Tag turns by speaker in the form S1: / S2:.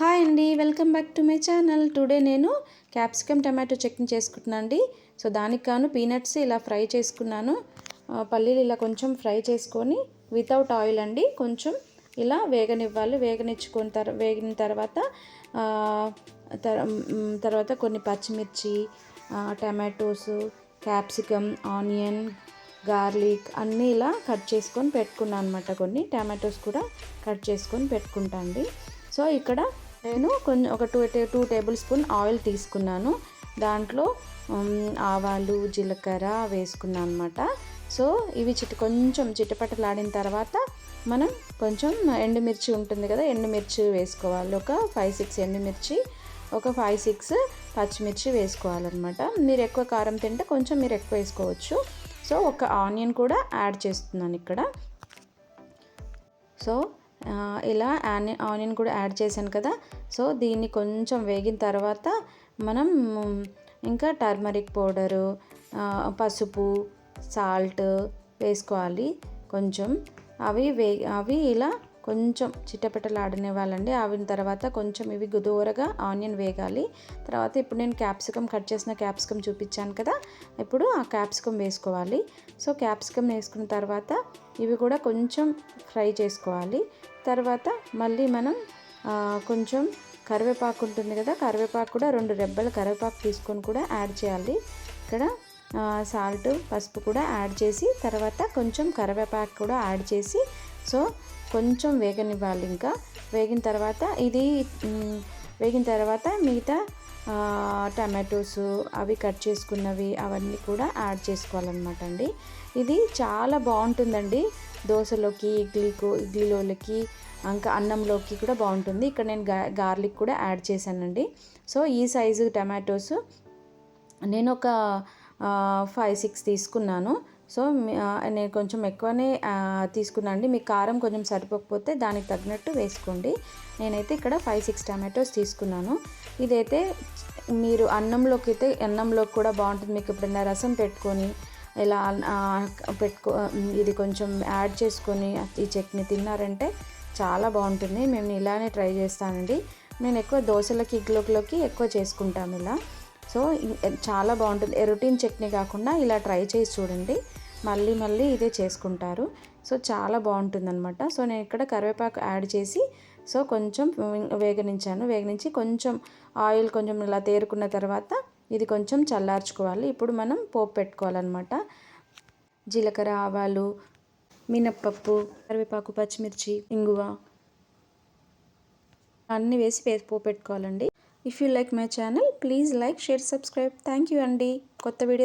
S1: Hi అండి welcome back to my channel. Today నేను capsicum tomato chutney చేసుకుంటున్నాను అండి సో దానికి కాను పీనట్స్ ఇలా ఫ్రై చేసుకున్నాను. పల్లీలు ఇలా కొంచెం ఫ్రై చేసుకొని వితౌట్ ఆయిల్ అండి కొంచెం ఇలా వేగనివ్వాలి. వేగనిచ్చుకున్న తర్ వేగిన తర్వాత తర్వాత కొన్ని పచ్చిమిర్చి టమాటోస్ క్యాప్సికమ్ ఆనియన్ గార్లిక్ అన్నీ ఇలా కట్ చేసుకొని పెట్టుకున్నాను అనమాట కొన్ని. టమాటోస్ కూడా కట్ చేసుకొని పెట్టుకుంటాను అండి. సో ఇక్కడ నేను కొంచెం ఒక two two tablespoon oil తీసుకున్నాను. దాంట్లో ఆవాలు జీలకర్ర వేసుకున్నాను అనమాట సో ఇవి చిట్ కొంచెం చిటపటలాడిన తర్వాత మనం కొంచెం ఎండుమిర్చి ఉంటుంది కదా ఎండుమిర్చి వేసుకోవాలి. ఒక ఫైవ్ సిక్స్ ఎండుమిర్చి ఒక ఫైవ్ సిక్స్ పచ్చిమిర్చి వేసుకోవాలన్నమాట. మీరు ఎక్కువ కారం తింటే కొంచెం మీరు ఎక్కువ వేసుకోవచ్చు. సో ఒక ఆనియన్ కూడా యాడ్ చేస్తున్నాను ఇక్కడ. సో ఇలా ఆని ఆనియన్ కూడా యాడ్ చేశాను కదా. సో దీన్ని కొంచెం వేగిన తర్వాత మనం ఇంకా టర్మరిక్ పౌడరు పసుపు సాల్ట్ వేసుకోవాలి. కొంచెం అవి వే అవి ఇలా కొంచెం చిట్టపెట్టలాడనివ్వాలండి ఆవిన తర్వాత కొంచెం ఇవి దూరగా ఆనియన్ వేగాలి. తర్వాత ఇప్పుడు నేను క్యాప్సికమ్ కట్ చేసిన క్యాప్సికమ్ చూపించాను కదా. ఇప్పుడు ఆ క్యాప్సికమ్ వేసుకోవాలి. సో క్యాప్సికమ్ వేసుకున్న తర్వాత ఇవి కూడా కొంచెం ఫ్రై చేసుకోవాలి. తర్వాత మళ్ళీ మనం కొంచెం కరివేపాకు ఉంటుంది కదా కరివేపాకు కూడా రెండు రెబ్బల కరివేపాకు తీసుకొని కూడా యాడ్ చేయాలి. ఇక్కడ సాల్ట్ పసుపు కూడా యాడ్ చేసి తర్వాత కొంచెం కరివేపాకు కూడా యాడ్ చేసి సో కొంచెం వేగనివ్వాలి ఇంకా. వేగిన తర్వాత ఇది వేగిన తర్వాత మిగతా టమాటోస్ అవి కట్ చేసుకున్నవి అవన్నీ కూడా యాడ్ చేసుకోవాలన్నమాట అండి. ఇది చాలా బాగుంటుందండి. దోశలోకి ఇడ్లీకు ఇడ్లీలోకి ఇంకా అన్నంలోకి కూడా బాగుంటుంది. ఇక్కడ నేను గా గార్లిక్ కూడా యాడ్ చేశానండి. సో ఈ సైజు టమాటోస్ నేను ఒక ఫైవ్ సిక్స్ తీసుకున్నాను. సో నేను కొంచెం ఎక్కువనే తీసుకున్నాను అండి. మీ కారం కొంచెం సరిపోకపోతే దానికి తగినట్టు వేసుకోండి. నేనైతే ఇక్కడ ఫైవ్ సిక్స్ టమాటోస్ తీసుకున్నాను. ఇదైతే మీరు అన్నంలోకి అయితే అన్నంలోకి కూడా బాగుంటుంది. మీకు ఎప్పుడైనా రసం పెట్టుకొని ఇలా పెట్టుకో ఇది కొంచెం యాడ్ చేసుకొని ఈ చట్నీ తిన్నారంటే చాలా బాగుంటుంది. మేము ఇలానే ట్రై చేస్తానండి. నేను ఎక్కువ దోశలకి ఇడ్లోకి ఎక్కువ చేసుకుంటాం ఇలా. సో చాలా బాగుంటుంది. రొటీన్ చట్నీ కాకుండా ఇలా ట్రై చేసి చూడండి. మళ్ళీ మళ్ళీ ఇదే చేసుకుంటారు. సో చాలా బాగుంటుంది అనమాట సో నేను ఇక్కడ కరివేపాకు యాడ్ చేసి సో కొంచెం వేగనించాను. వేగనించి కొంచెం ఆయిల్ కొంచెం ఇలా తేరుకున్న తర్వాత ఇది కొంచెం చల్లార్చుకోవాలి. ఇప్పుడు మనం పోపు పెట్టుకోవాలన్నమాట. జీలకర్ర ఆవాలు మినప్పప్పు కరివేపాకు పచ్చిమిర్చి ఇంగువ అన్నీ వేసి వేసి పోపు పెట్టుకోవాలండి. If you like my channel please like share subscribe thank you అండి. కొత్త వీడియో